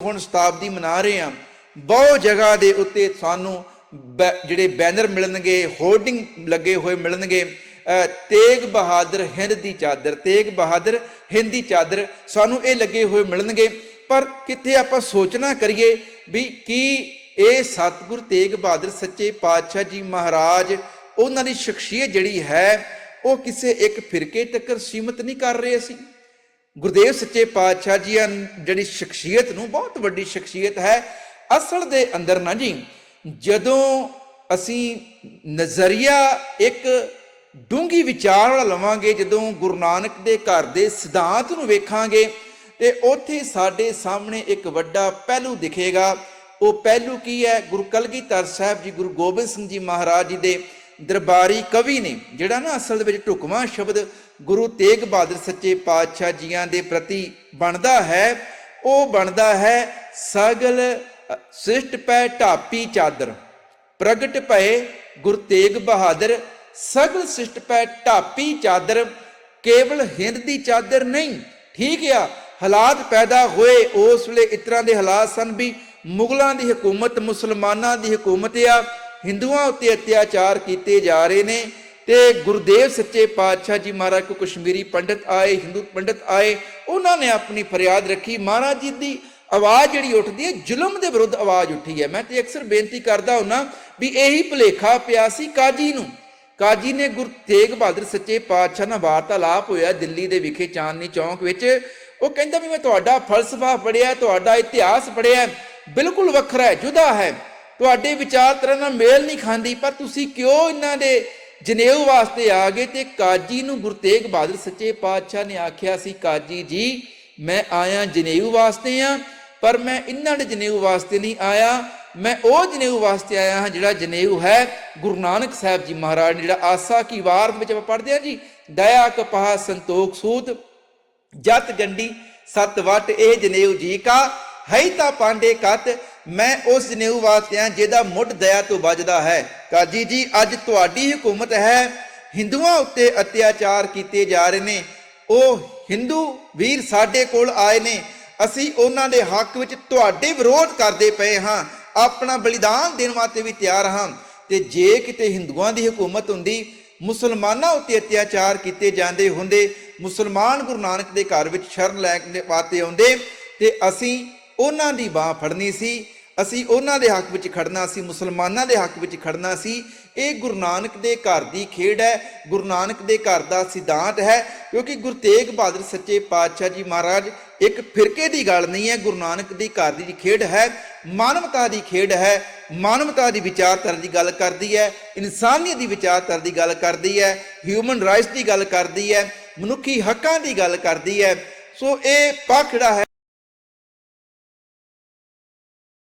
ਹੁਣ ਸ਼ਤਾਬਦੀ ਮਨਾ ਰਹੇ ਹਾਂ ਬਹੁਤ ਜਗ੍ਹਾ ਦੇ ਉੱਤੇ ਸਾਨੂੰ ਬੈ- ਜਿਹੜੇ ਬੈਨਰ ਮਿਲਣਗੇ ਹੋਰਡਿੰਗ ਲੱਗੇ ਹੋਏ ਮਿਲਣਗੇ। ਅ, ਤੇਗ ਬਹਾਦਰ ਹਿੰਦ ਦੀ ਚਾਦਰ ਤੇਗ ਬਹਾਦਰ ਹਿੰਦ ਦੀ ਚਾਦਰ ਸਾਨੂੰ ਇਹ ਲੱਗੇ ਹੋਏ ਮਿਲਣਗੇ। ਪਰ ਕਿੱਥੇ ਆਪਾਂ ਸੋਚਣਾ ਕਰੀਏ ਵੀ ਕੀ ਇਹ ਸਤਿਗੁਰ ਤੇਗ ਬਹਾਦਰ ਸੱਚੇ ਪਾਤਸ਼ਾਹ ਜੀ ਮਹਾਰਾਜ ਉਹਨਾਂ ਦੀ ਸ਼ਖਸੀਅਤ ਜਿਹੜੀ ਹੈ ਉਹ ਕਿਸੇ ਇੱਕ ਫਿਰਕੇ ਤੱਕ ਸੀਮਤ ਨਹੀਂ ਕਰ ਰਹੇ ਸੀ ਗੁਰਦੇਵ ਸੱਚੇ ਪਾਤਸ਼ਾਹ ਜੀ ਜਿਹੜੀ ਸ਼ਖਸੀਅਤ ਨੂੰ ਬਹੁਤ ਵੱਡੀ ਸ਼ਖਸੀਅਤ ਹੈ, ਅਸਲ ਦੇ ਅੰਦਰ ਨਾ ਜੀ, ਜਦੋਂ ਅਸੀਂ ਨਜ਼ਰੀਆ ਇੱਕ ਡੂੰਗੀ ਵਿਚਾਰ ਵਾਲਾ ਲਵਾਂਗੇ, ਜਦੋਂ ਗੁਰੂ ਨਾਨਕ ਦੇ ਘਰ ਦੇ ਸਿਧਾਂਤ ਨੂੰ ਵੇਖਾਂਗੇ, ਤੇ ਉੱਥੇ ਸਾਡੇ ਸਾਹਮਣੇ ਇੱਕ ਵੱਡਾ ਪਹਿਲੂ ਦਿਖੇਗਾ। ਉਹ ਪਹਿਲੂ ਕੀ ਹੈ? ਗੁਰੂ ਕਲਗੀਧਰ ਸਾਹਿਬ ਜੀ, ਗੁਰੂ ਗੋਬਿੰਦ ਸਿੰਘ ਜੀ ਮਹਾਰਾਜ ਜੀ ਦੇ ਦਰਬਾਰੀ ਕਵੀ ਨੇ, ਜਿਹੜਾ ਨਾ ਅਸਲ ਦੇ ਵਿੱਚ ਢੁਕਵਾਂ ਸ਼ਬਦ ਗੁਰੂ ਤੇਗ ਬਹਾਦਰ ਸੱਚੇ ਪਾਤਸ਼ਾਹ ਜੀਆਂ ਦੇ ਪ੍ਰਤੀ ਬਣਦਾ ਹੈ, ਉਹ ਬਣਦਾ ਹੈ ਸਗਲ ਸਿਸ਼ਟ ਪੈ ਢਾਪੀ ਚਾਦਰ। ਪ੍ਰਗਟ ਭਏ ਗੁਰ ਤੇਗ ਬਹਾਦਰ, ਸਗਲ ਸ੍ਰਿਸ਼ਟ ਪੈ ਢਾਪੀ ਚਾਦਰ, ਕੇਵਲ ਹਿੰਦ ਦੀ ਚਾਦਰ ਨਹੀਂ, ਠੀਕ ਆ, ਹਾਲਾਤ ਪੈਦਾ ਹੋਏ, ਉਸ ਵੇਲੇ ਇਸ ਤਰ੍ਹਾਂ ਦੇ ਹਾਲਾਤ ਸਨ ਵੀ ਮੁਗਲਾਂ ਦੀ ਹਕੂਮਤ, ਮੁਸਲਮਾਨਾਂ ਦੀ ਹਕੂਮਤ ਆ, ਹਿੰਦੂਆਂ ਉੱਤੇ ਅਤਿਆਚਾਰ ਕੀਤੇ ਜਾ ਰਹੇ ਨੇ ਤੇ ਗੁਰਦੇਵ ਸੱਚੇ ਪਾਤਸ਼ਾਹ ਜੀ ਮਹਾਰਾਜ ਕੋ ਕਸ਼ਮੀਰੀ ਪੰਡਤ ਆਏ, ਹਿੰਦੂ ਪੰਡਤ ਆਏ, ਉਹਨਾਂ ਨੇ ਆਪਣੀ ਫਰਿਆਦ ਰੱਖੀ। ਮਹਾਰਾਜ ਜੀ ਦੀ ਆਵਾਜ਼ ਜਿਹੜੀ ਉੱਠਦੀ ਹੈ, ਜ਼ੁਲਮ ਦੇ ਵਿਰੁੱਧ ਆਵਾਜ਼ ਉੱਠੀ ਹੈ। ਮੈਂ ਤੇ ਅਕਸਰ ਬੇਨਤੀ ਕਰਦਾ ਹੁੰਨਾ ਵੀ ਇਹੀ ਭੁਲੇਖਾ ਪਿਆ ਸੀ ਕਾਜੀ ਨੂੰ। ਕਾਜੀ ਨੇ ਗੁਰੂ ਤੇਗ ਬਹਾਦਰ ਸੱਚੇ ਪਾਤਸ਼ਾਹ ਨਾਲ ਵਾਰਤਾਲਾਪ ਹੋਇਆ ਦਿੱਲੀ ਦੇ ਵਿਖੇ ਚਾਂਦਨੀ ਚੌਂਕ ਵਿੱਚ। ਉਹ ਕਹਿੰਦਾ ਵੀ ਮੈਂ ਤੁਹਾਡਾ ਫਲਸਫਾ ਪੜਿਆ ਤੁਹਾਡਾ ਇਤਿਹਾਸ ਪੜਿਆ ਬਿਲਕੁਲ ਵੱਖਰਾ ਹੈ, ਜੁਦਾ ਹੈ। ਤੁਹਾਡੇ ਵਿਚਾਰ ਤਰ੍ਹਾਂ ਨਾਲ ਮੇਲ ਨਹੀਂ ਖਾਂਦੀ, ਪਰ ਤੁਸੀਂ ਕਿਉਂ ਇਹਨਾਂ ਦੇ ਜਨੇਊ ਵਾਸਤੇ ਆ ਗਏ ਤੇ ਕਾਜੀ ਨੂੰ ਗੁਰੂ ਤੇਗ ਬਹਾਦਰ ਸੱਚੇ ਪਾਤਸ਼ਾਹ ਨੇ ਆਖਿਆ ਸੀ, ਕਾਜੀ ਜੀ, ਮੈਂ ਆਇਆ ਜਨੇਊ ਵਾਸਤੇ ਆ, ਪਰ ਮੈਂ ਇਹਨਾਂ ਦੇ ਜਨੇਊ ਵਾਸਤੇ ਨਹੀਂ ਆਇਆ। ਮੈਂ ਉਹ ਜਨੇਊ ਵਾਸਤੇ ਆਇਆ ਹਾਂ ਜਿਹੜਾ ਜਨੇਊ ਹੈ, ਗੁਰੂ ਨਾਨਕ ਸਾਹਿਬ ਜੀ ਮਹਾਰਾਜ ਨੇ ਜਿਹੜਾ ਆਸਾ ਕੀ ਵਾਰ ਵਿੱਚ ਆਪਾਂ ਪੜ੍ਹਦੇ ਆ ਜੀ, ਦਇਆ, ਕਪਾਹ, ਸੰਤੋਖ, ਸੂਤ, ਜਤ, ਗੰਡੀ, ਸਤ, ਵਟ, ਇਹ ਜਨੇਊ ਜੀ ਕਾ ਹੈ ਤਾਂ ਪਾਂਡੇ ਕਤ, ਮੈਂ ਉਸ ਜਨੇਊ ਵਾਸਤੇ ਆ ਜਿਹਦਾ ਮੁੱਢ ਦਇਆ ਤੋਂ ਵੱਜਦਾ ਹੈ। ਕਾਜੀ ਜੀ, ਅੱਜ ਤੁਹਾਡੀ ਹਕੂਮਤ ਹੈ। ਹਿੰਦੂਆਂ ਉੱਤੇ ਅਤਿਆਚਾਰ ਕੀਤੇ ਜਾ ਰਹੇ ਨੇ। ਉਹ ਹਿੰਦੂ ਵੀਰ ਸਾਡੇ ਕੋਲ ਆਏ ਨੇ। ਅਸੀਂ ਉਹਨਾਂ ਦੇ ਹੱਕ ਵਿੱਚ ਤੁਹਾਡੇ ਵਿਰੋਧ ਕਰਦੇ ਪਏ ਹਾਂ। ਆਪਣਾ ਬਲੀਦਾਨ ਦੇਣ ਵਾਸਤੇ ਵੀ ਤਿਆਰ ਹਾਂ। ਤੇ ਜੇ ਕਿਤੇ ਹਿੰਦੂਆਂ ਦੀ ਹਕੂਮਤ ਹੁੰਦੀ, ਮੁਸਲਮਾਨਾਂ ਉੱਤੇ ਅਤਿਆਚਾਰ ਕੀਤੇ ਜਾਂਦੇ ਹੁੰਦੇ। ਮੁਸਲਮਾਨ ਗੁਰੂ ਨਾਨਕ ਦੇ ਘਰ ਵਿੱਚ ਸ਼ਰਨ ਲੈ ਕੇ ਪਾਤੇ ਆਉਂਦੇ। ਤੇ ਅਸੀਂ ਉਹਨਾਂ ਦੀ ਬਾਹ ਫੜਨੀ ਸੀ, ਅਸੀਂ ਉਹਨਾਂ ਦੇ ਹੱਕ ਵਿੱਚ ਖੜਨਾ ਸੀ, ਮੁਸਲਮਾਨਾਂ ਦੇ ਹੱਕ ਵਿੱਚ ਖੜਨਾ ਸੀ। ਇਹ ਗੁਰੂ ਨਾਨਕ ਦੇ ਘਰ ਦੀ ਖੇਡ ਹੈ, ਗੁਰੂ ਨਾਨਕ ਦੇ ਘਰ ਦਾ ਸਿਧਾਂਤ ਹੈ, ਕਿਉਂਕਿ ਗੁਰੂ ਤੇਗ ਬਹਾਦਰ ਸੱਚੇ ਪਾਤਸ਼ਾਹ ਜੀ ਮਹਾਰਾਜ ਇੱਕ ਫਿਰਕੇ ਦੀ ਗੱਲ ਨਹੀਂ ਹੈ, ਗੁਰੂ ਨਾਨਕ ਦੀ ਘਰ ਦੀ ਖੇਡ ਹੈ, ਮਾਨਵਤਾ ਦੀ ਖੇਡ ਹੈ, ਮਾਨਵਤਾ ਦੀ ਵਿਚਾਰਧਾਰਾ ਦੀ ਗੱਲ ਕਰਦੀ ਹੈ, ਇਨਸਾਨੀਅਤ ਦੀ ਵਿਚਾਰਧਾਰਾ ਦੀ ਗੱਲ ਕਰਦੀ ਹੈ ਹਿਊਮਨ ਰਾਈਟਸ ਦੀ ਗੱਲ ਕਰਦੀ ਹੈ, ਮਨੁੱਖੀ ਹੱਕਾਂ ਦੀ ਗੱਲ ਕਰਦੀ ਹੈ। ਸੋ ਇਹ ਪੱਖ ਹੈ